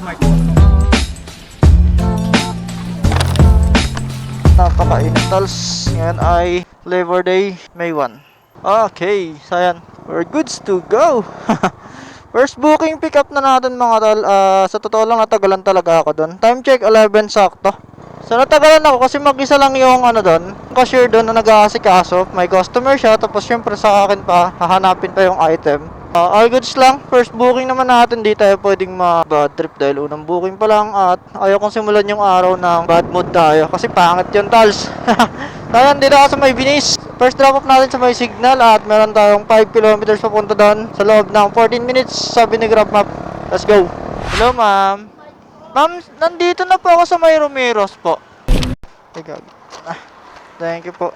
phone. Napakainit tals. Ngayon ay Labor Day, May 1. Okay, so ayan. We're goods to go. First booking pick up na natin mga tol. Ah, sa totoo lang natagalan talaga ako doon. Time check 11 sakto. So natagalan ako kasi mag-isa lang yung ano doon. Cashier doon na nag-aasikaso. May customer siya tapos syempre sa akin pa hahanapin pa yung item. Ah, all goods lang. First booking naman natin di tayo pwedeng ma-bad trip dahil unang booking pa lang at ayaw kong simulan yung araw ng bad mood tayo kasi pangit yun tals. Kaya dito ako sa may binis. First drop off natin sa may signal at meron tayong 5 kilometers papunta doon sa loob ng 14 minutes sabi ni Grab Map. Let's go. Hello ma'am. Ma'am, nandito na po ako sa may Romeros po. Teka. Ah, thank you po.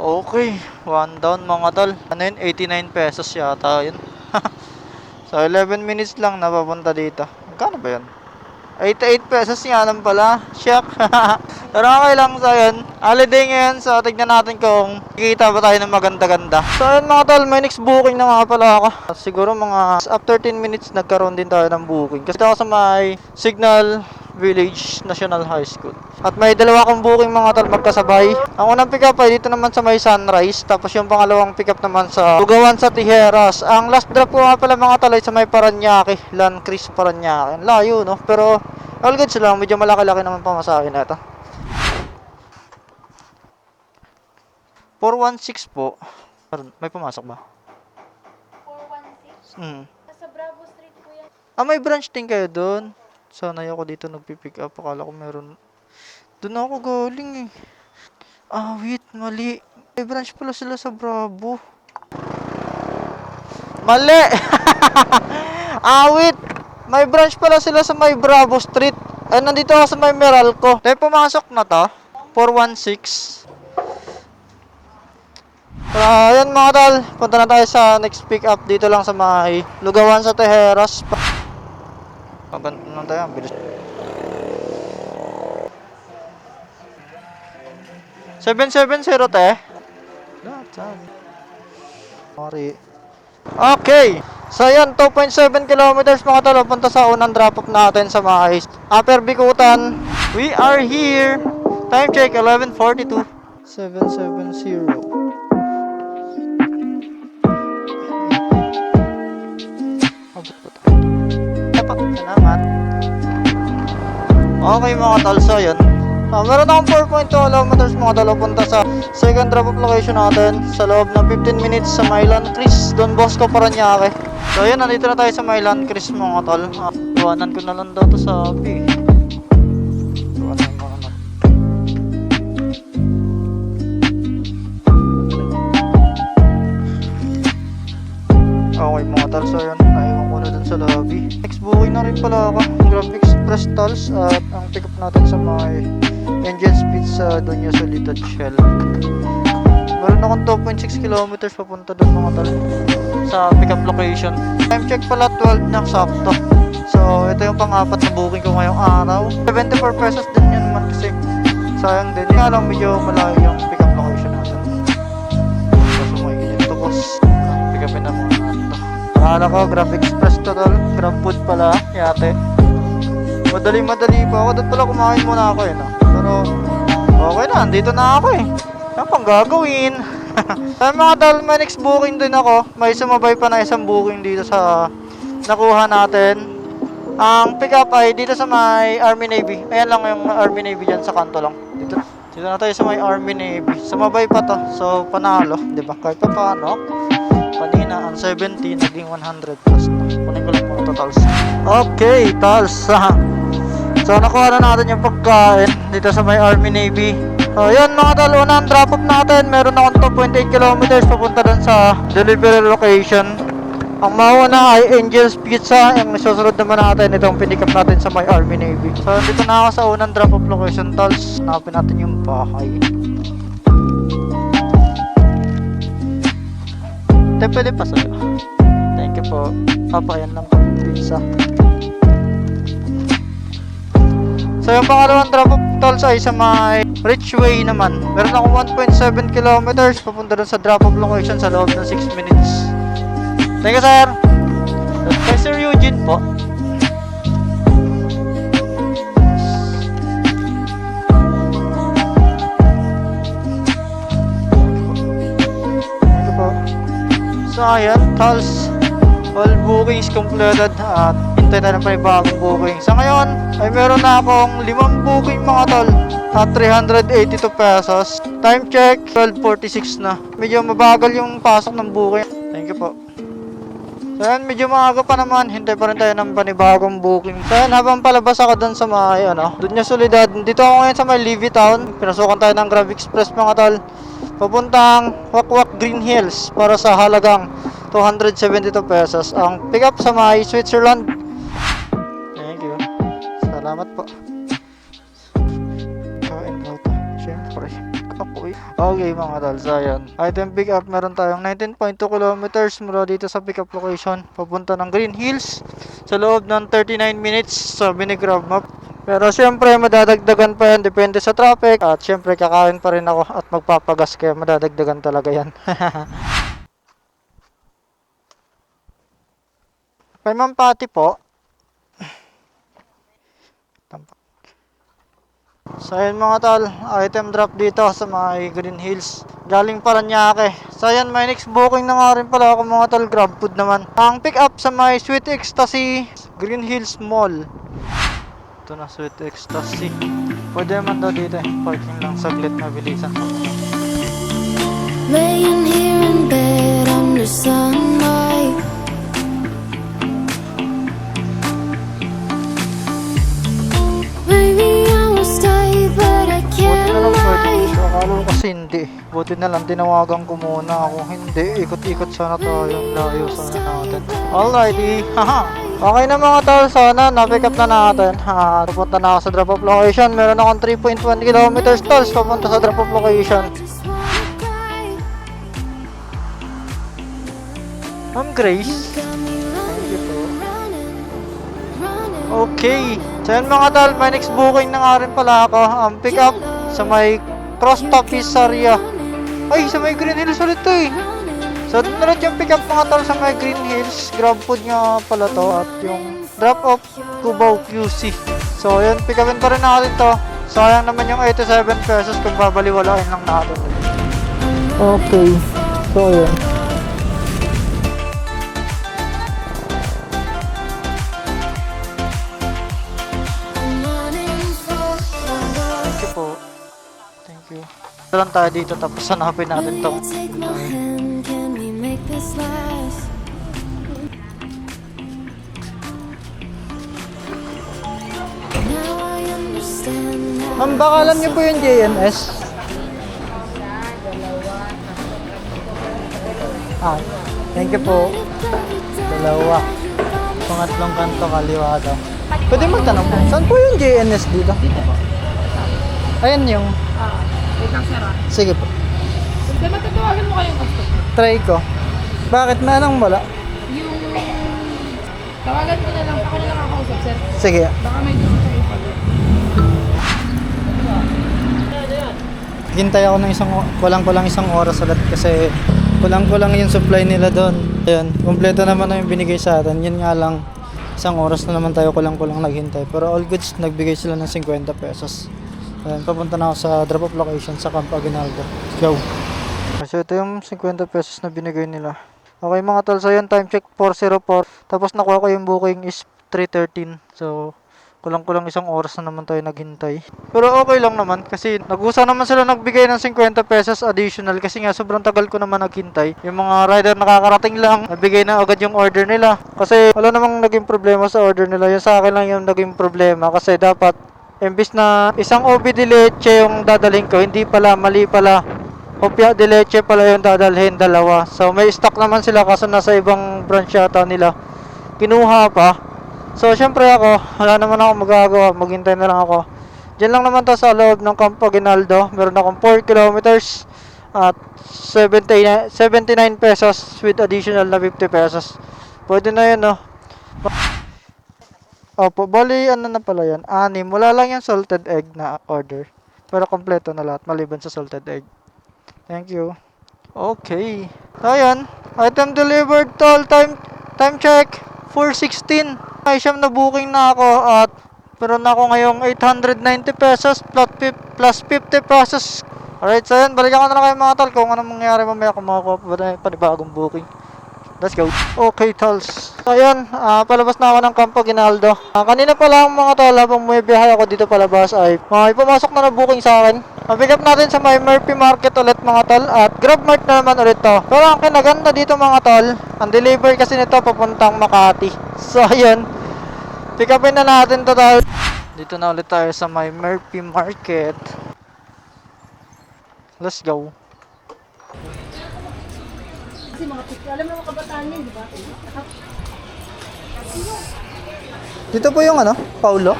Okay, one down mga tol. Ano yun? 89 pesos yata yun. so 11 minutes lang napapunta dito. Magkano ba yun? 88 pesos nga lang pala. Shock. Pero okay lang so yun. Holiday ngayon so tignan natin kung kikita ba tayo ng maganda-ganda. So yun mga tol, may next booking na nga pala ako. Siguro mga after 10 minutes nagkaroon din tayo ng booking. Kasi ako sa may Signal Village National High School. At may dalawa kong booking mga tol magkasabay. Ang unang pick up ay dito naman sa may Sunrise. Tapos yung pangalawang pick up naman sa Lugawan sa Tijeras. Ang last drop ko nga pala mga tol ay sa may Paranaque. Lan Cris Paranaque. Ang Layo no. Pero all good sila. Medyo malaki-laki naman pamasahe na ito. 416 po. May pumasok ba? 416. Hmm. Nasa Bravo Street po yan. Ah, may branch din kayo doon. Sana ako dito nagpipick up. Akala ko meron. Doon ako galing eh. Ah, wait. Mali. May branch pala sila sa Bravo. Mali! ah, wait. May branch pala sila sa may Bravo Street. Ay, nandito ako sa may Meralco. Tayo pumasok na to. 416. Ah, ayan mga tol. Punta na tayo sa next pick up dito lang sa may Lugawan sa Tejeras. Paganto na tayo, bilis. 770 te. Sorry. Okay. So yan, 2.7 kilometers mga talo punta sa unang drop off natin sa mga Upper Bikutan. We are here. Time check 11:42. 770. Okay mga tol, so yun. Ah, meron akong 4.2 kilometers mga tol punta sa second drop off location natin sa loob ng 15 minutes sa Mylan Chris, Don Bosco, Paranaque. So yun, nandito na tayo sa Mylan Chris mga tol. Ah, iwanan ko na lang daw to sa B. Iwanan ko na. Okay mga tol, so yun, na dun sa lobby. Next booking na rin pala ako, Grab Express Tolls at ang pick up natin sa may Angels Pizza Doña Solita Shell. Meron akong 2.6 kilometers papunta dun mga tol sa pick up location. Time check pala 12 na sakto. So ito yung pang-apat na booking ko ngayong araw. 74 pesos din yun naman kasi sayang din. Nga lang medyo malayo yung pick up location natin. Kaso may init to boss. Pick upin na to. Akala ko Grab Tol. Grab food pala. Yate. Madali-madali pa ako. Doon pala kumain muna ako eh. No? Pero okay na. Andito na ako eh. Ano pang gagawin? Ay mga next booking din ako. May sumabay pa na isang booking dito sa nakuha natin. Ang pick up ay dito sa may Army Navy. Ayan lang yung Army Navy dyan sa kanto lang. Dito, dito na tayo sa may Army Navy. Sumabay pa to. So panalo. ba Kahit pa paano. Kanina ang 70 naging 100 plus. Kunin ko lang muna to tals. Okay, tals. so nakuha na natin yung pagkain dito sa may Army Navy. So yun mga tol, unang drop off natin. Meron akong 2.8 kilometers papunta dun sa delivery location. Ang mauna ay Angel's Pizza. Yung susunod naman natin, itong pinikap natin sa my Army Navy. So, dito na ako sa unang drop-off location, tolls. Hanapin natin yung bahay. Te, pwede pa sa'yo po, papayan lang kami pizza. So yung pangalawang drop off tolls ay sa may Richway naman. Meron ako 1.7 kilometers papunta dun sa drop off location sa loob ng 6 minutes. Thank you sir! Kay Sir Eugene po. Ano so ayan, tolls. All bookings completed at hintay tayo ng panibagong booking. Sa ngayon, ay meron na akong limang booking mga tol at 382 pesos. Time check, 12.46 na. Medyo mabagal yung pasok ng booking. Thank you po. So yan, medyo maaga pa naman. Hintay pa rin tayo ng panibagong booking. So yan, habang palabas ako dun sa may, ano, dun niya solidad. Dito ako ngayon sa may Levy Town. Pinasukan tayo ng Grab Express mga tol. Papuntang Wakwak Green Hills para sa halagang 272 pesos. Ang pick up sa may Switzerland. Thank you. Salamat po. Okay mga tol, so ayan. Item pick up, meron tayong 19.2 kilometers mula dito sa pick up location. Papunta ng Green Hills sa loob ng 39 minutes sabi ni Grab Map. Pero siyempre madadagdagan pa yan, depende sa traffic. At siyempre kakain pa rin ako at magpapagas kaya madadagdagan talaga yan. Kay Ma'am Patty po. So ayun mga tol, item drop dito sa mga Green Hills. Galing Paranaque. So ayan, may next booking na nga rin pala ako mga tol, grab food naman. Ang pick up sa may Sweet Ecstasy, Green Hills Mall. Ito na, Sweet Ecstasy. Pwede naman daw dito eh, parking lang saglit, mabilisan. Laying here in bed under sunlight. Ko kasi hindi. Buti na lang tinawagan ko muna ako. Hindi, ikot-ikot sana tayo. Layo sana natin. Alrighty, haha. Okay na mga tol, sana na-pick up na natin. Ha, pupunta na ako sa drop-off location. Meron akong 3.1 kilometers tolls papunta sa drop-off location. Ma'am Grace. Okay. So yun mga tol, may next booking na nga rin pala ako. Ang pick up sa may cross office area. Ay, sa may Green Hills ulit to eh. So, ulit yung pick up mga tol sa may Green Hills. Grab food nga pala to. At yung drop off Cubao QC. So, yun, pick upin pa rin natin to. Sayang naman yung 87 pesos kung babaliwalain lang natin. Okay. So, yun. Ito lang tayo dito tapos hanapin natin tong Ma'am, baka alam niyo po yung JNS? Ah, thank you po. Dalawa. Pangatlong kanto kaliwa daw. Pwede magtanong po, saan po yung JNS dito? Dito po. Ayan yung... Wait lang, sir. ah. Sige po. Hindi, matatawagan mo kayong customer. Try ko. Bakit? May anong wala? Yung... Tawagan ko na lang. Ako na lang kakausap, sir. Sige. Baka may gusto kayo pa. Hintay ako ng isang, kulang-kulang isang oras ulit kasi kulang-kulang yung supply nila doon. Ayun, kompleto naman na yung binigay sa atin. Yun nga lang, isang oras na naman tayo kulang-kulang naghintay. Pero all goods, nagbigay sila ng 50 pesos. Ayun, papunta na ako sa drop-off location sa Camp Aguinaldo. Go! Kasi ito yung 50 pesos na binigay nila. Okay mga tol, so yun, time check 404. Tapos nakuha ko yung booking is 313. So, kulang-kulang isang oras na naman tayo naghintay. Pero okay lang naman kasi nag-usa naman sila nagbigay ng 50 pesos additional kasi nga sobrang tagal ko naman naghintay. Yung mga rider nakakarating lang, nabigay na agad yung order nila. Kasi wala namang naging problema sa order nila. Yung sa akin lang yung naging problema kasi dapat imbis na isang OB de leche yung dadalhin ko, hindi pala, mali pala. Opia de leche pala yung dadalhin, dalawa. So may stock naman sila kaso nasa ibang branch yata nila. Kinuha pa. So, syempre ako, wala naman ako magagawa. Maghintay na lang ako. Diyan lang naman to sa loob ng Campo Aguinaldo. Meron akong 4 kilometers at 79, 79 pesos with additional na 50 pesos. Pwede na yun, no? Opo, bali, ano na pala yan? Anim. Wala lang yung salted egg na order. Pero kompleto na lahat, maliban sa salted egg. Thank you. Okay. So, yun. Item delivered, tol. Time, time check. 416. Ay, siyam na booking na ako at meron na ako ngayong 890 pesos plus, plus 50 pesos. Alright, so yun. Balikan ko na lang kayo mga tol kung anong mangyari mamaya kung makakuha pa tayo panibagong booking. Let's go. Okay, tolls. So, ayun, ah, palabas na ako ng Campo Ginaldo. Ah, kanina pa lang mga tol, habang biyahe ako dito palabas ay may pumasok na na booking sa akin. Mapick up natin sa may Murphy Market ulit mga tol at Grab Mart na naman ulit to. Pero ang kinaganda dito mga tol, ang deliver kasi nito papuntang Makati. So, ayun, pick upin na natin to tol. Dito na ulit tayo sa may Murphy Market. Let's go. Kasi mga picture, alam mo mga kabataan yun, di ba? Dito po yung ano, Paulo?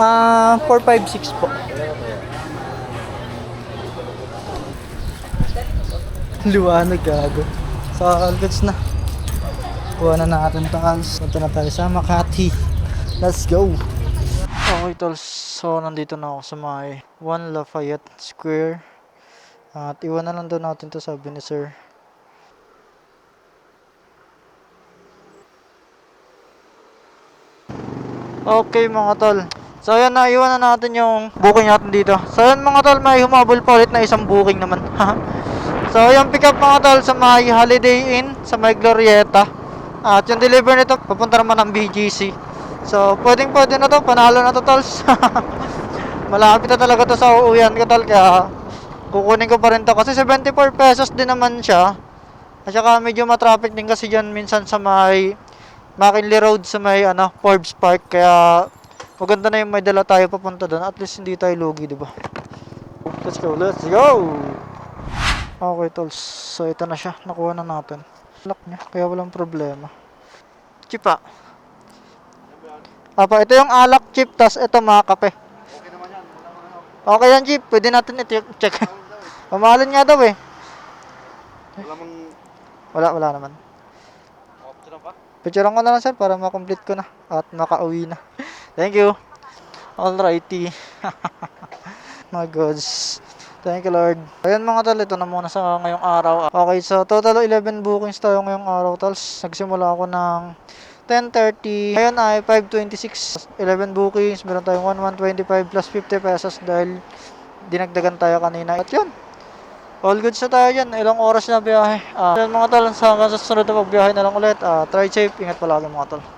Ah, 456 po. Liwanag gago. Sa Algots na. Kuha na natin tals. Punta na tayo sa Makati. Let's go. Okay tol, so nandito na ako sa may 1 Lafayette Square. At iwan na lang daw natin to sabi ni sir. Okay mga tol. So ayan na, iwan na natin yung booking natin dito. So ayan mga tol, may humabol pa ulit na isang booking naman. so yung pick up mga tol sa may Holiday Inn, sa may Glorieta. At yung deliver nito, papunta naman ng BGC. So pwedeng pwede na to, panalo na to tolls. Malapit na talaga to sa uuwian ko tol, kaya kukunin ko pa rin to. Kasi 74 pesos din naman siya. At saka medyo matraffic din kasi dyan minsan sa may McKinley Road sa may ano, Forbes Park kaya maganda na yung may dala tayo papunta doon. At least hindi tayo lugi, 'di ba? Let's go, let's go. Okay, tools. So ito na siya, nakuha na natin. Lock niya, kaya walang problema. Chipa. Apa, ito yung alak chip, tas ito mga kape. Okay yan, Jeep. Pwede natin i-check. Pamahalin nga daw eh. Wala, wala naman. Picturean ko na lang sir para makomplete ko na at makauwi na. Thank you. Alrighty. My gods. Thank you Lord. Ayan mga tol, ito na muna sa ngayong araw. Okay, so total 11 bookings tayo ngayong araw tol. Nagsimula ako ng 10.30. Ngayon ay 5.26. 11 bookings. Meron tayong 1125 plus 50 pesos dahil dinagdagan tayo kanina. At yun. All goods na tayo dyan. Ilang oras na biyahe. Ah, yun mga tol, sa hanggang sa susunod na pagbiyahe na lang ulit. Ah, try safe. Ingat palagi mga tol.